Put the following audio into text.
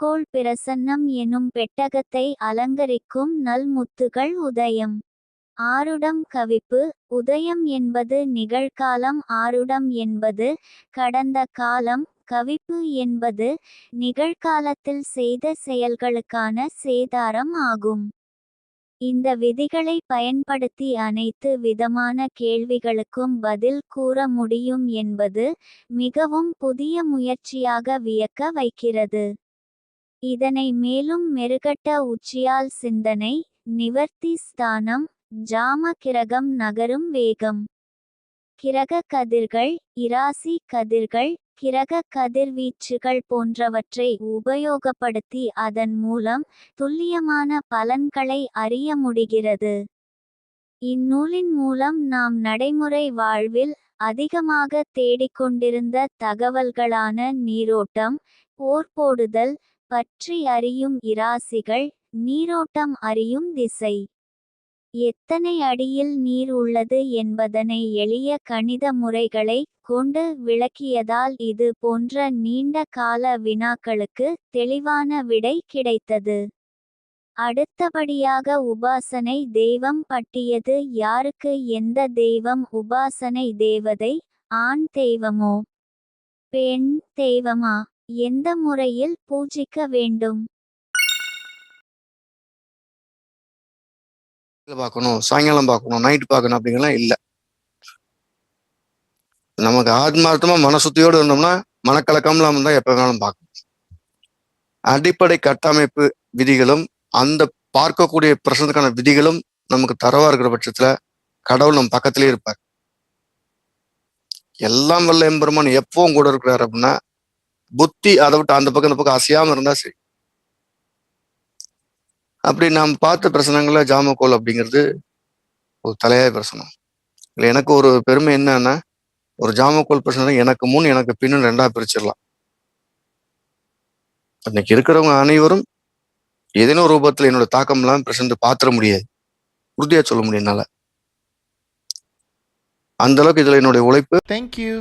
மேற்கோள் பிரசன்னம் எனும் பெட்டகத்தை அலங்கரிக்கும் நல்முத்துகள் உதயம். ஆருடம் கவிப்பு உதயம் என்பது நிகழ்காலம் ஆருடம் என்பது கடந்த காலம் கவிப்பு என்பது நிகழ்காலத்தில் செய்த செயல்களுக்கான சேதாரம் ஆகும். இந்த விதிகளை பயன்படுத்தி அனைத்து விதமான கேள்விகளுக்கும் பதில் கூற முடியும் என்பது மிகவும் புதிய முயற்சியாக வியக்க வைக்கிறது. இதனை மேலும் மெருகட்ட உச்சியால் சிந்தனை நிவர்த்தி ஸ்தானம் ஜாம கிரகம் நகரும் வேகம். கிரக கதிர்கள் இராசி கதிர்கள் கிரக கதிர்வீச்சுகள் போன்றவற்றை உபயோகப்படுத்தி அதன் மூலம் துல்லியமான பலன்களை அறிய முடிகிறது. இந்நூலின் மூலம் நாம் நடைமுறை வாழ்வில் அதிகமாக தேடிக்கொண்டிருந்த தகவல்களான நீரோட்டம் போர் போடுதல் பற்றி அறியும் இராசிகள் நீரோட்டம் அறியும் திசை. எத்தனை அடியில் நீர் உள்ளது என்பதனை எளிய கணித முறைகளை கொண்டு விளக்கியதால் இது போன்ற நீண்ட கால வினாக்களுக்கு தெளிவான விடை கிடைத்தது. அடுத்தபடியாக உபாசனை தெய்வம் பட்டியது யாருக்கு எந்த தெய்வம் உபாசனை தேவதை ஆண் தெய்வமோ பெண் தெய்வமா? எந்த முறையில் பூஜிக்க வேண்டும்? பார்க்கணும் சாயங்காலம் பார்க்கணும் நைட் பார்க்கணும் அப்படிங்கலாம் இல்லை. நமக்கு ஆத்மார்த்தமா மனசுத்தியோடு இருந்தோம்னா மனக்கலக்கம் இல்லாம தான் எப்ப வேணாலும் பார்க்கணும் அடிப்படை கட்டமைப்பு விதிகளும் அந்த பார்க்கக்கூடிய பிரசனத்துக்கான விதிகளும் நமக்கு தரவா இருக்கிற பட்சத்துல கடவுள் நம்ம பக்கத்திலே இருப்பார். எல்லாம் வல்ல எம்பெருமான் எப்பவும் கூட இருக்கிறார் அப்படின்னா புத்தி அதை விட்டு அந்த பக்கம் இந்த பக்கம் அசையாம இருந்தா சரி. அப்படி நாம் பார்த்த பிரசனங்கள்ல ஜாமக்கோல் அப்படிங்கிறது ஒரு தலையாய பிரசனம். இல்லை எனக்கு ஒரு பெருமை என்னன்னா ஒரு ஜாமக்கோல் பிரச்சனை எனக்கு முன் எனக்கு பின்னு ரெண்டா பிரிச்சிடலாம். இன்னைக்கு இருக்கிறவங்க அனைவரும் ஏதேனும் ரூபத்துல என்னோட தாக்கம் எல்லாம் பிரசன்ட் பாத்திர முடியாது. உறுதியா சொல்ல முடியும் என்னால. அந்த அளவுக்கு இதுல என்னுடைய உழைப்பு. தேங்க்யூ.